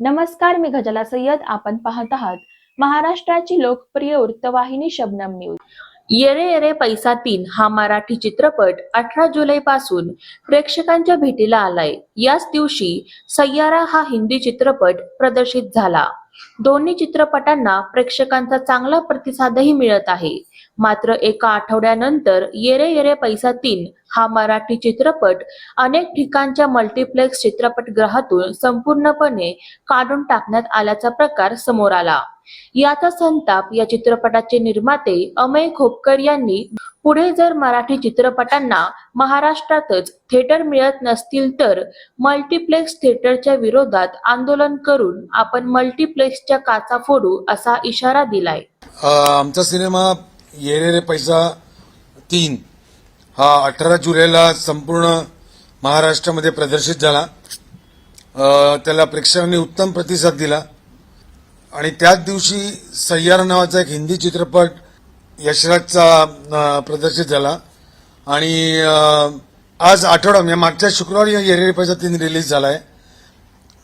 नमस्कार मी गजला सय्यद. आपण पाहत आहात महाराष्ट्राची लोकप्रिय वृत्तवाहिनी शबनम न्यूज. येरे येरे पैसा तीन हा मराठी चित्रपट अठरा जुलै पासून प्रेक्षकांच्या भेटीला आलाय. याच दिवशी सय्यारा हा हिंदी चित्रपट प्रदर्शित झाला. दोन्ही चित्रपटांना प्रेक्षकांचा चांगला प्रतिसादही मिळत आहे. मात्र एका आठवड्यानंतर येरे येरे पैसा तीन हा मराठी चित्रपट अनेक ठिकाणच्या मल्टिप्लेक्स चित्रपटगृहातून संपूर्णपणे काढून टाकण्यात आल्याचा प्रकार समोर आला. याचा संताप या चित्रपटाचे निर्माते अमय खोपकर यांनी पुढे जर मराठी चित्रपटांना महाराष्ट्रातच थिएटर मिळत नसतील तर मल्टिप्लेक्स थिएटरच्या विरोधात आंदोलन करून आपण मल्टिप्लेक्सच्या काचा फोडू असा इशारा दिलाय. आमचा सिनेमा येरेरे पैसा तीन. हा अठरा जुलैला संपूर्ण महाराष्ट्रामध्ये प्रदर्शित झाला. त्याला प्रेक्षकांनी उत्तम प्रतिसाद दिला. आणि त्याच दिवशी सय्यार नावाचा एक हिंदी चित्रपट यशराजचा प्रदर्शित झाला. आणि आज आठवडा म्हणजे मागच्या शुक्रवारी येरेरे पैसा तीन रिलीज झाला आहे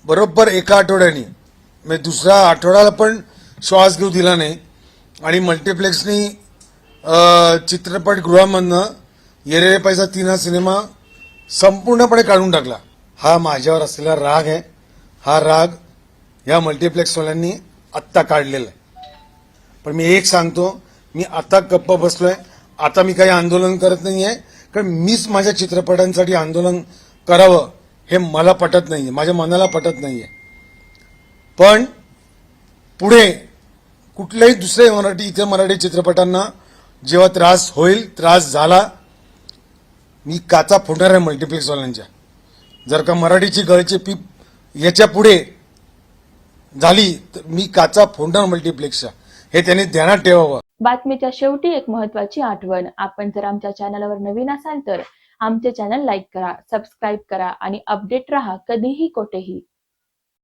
बरोबर एका आठवड्याने. म्हणजे दुसऱ्या आठवड्याला पण श्वास घेऊ दिला नाही. आणि मल्टिप्लेक्सनी चित्रपटगृहामधनं येरे पैसा तीन हा सिनेमा संपूर्णपणे काढून टाकला. हा माझ्यावर असलेला राग आहे. हा राग या मल्टिप्लेक्सवाल्यांनी आत्ता काढलेला आहे. पण मी एक सांगतो मी आता गप्प बसलोय. आता मी काही आंदोलन करत नाही आहे कारण मीच माझ्या चित्रपटांसाठी आंदोलन करावं हे मला पटत नाही आहे माझ्या मनाला पटत नाही आहे पण पुढे कुठल्याही दुसऱ्या मराठी इतर मराठी चित्रपटांना जेव्हा त्रास होईल त्रास झाला मी काचा फुटणार आहे मल्टिप्लेक्सवाल्यांच्या जर का मराठीची गळची पीप याच्यापुढे झाली तर मी काचा फोडणार मल्टिप्लेक्सच्या हे त्यांनी ध्यानात ठेवावं. बातमीच्या शेवटी एक महत्वाची आठवण. आपण जर आमच्या चॅनलवर नवीन असाल तर आमचे चॅनल लाईक करा सबस्क्राईब करा आणि अपडेट राहा कधीही कोठेही.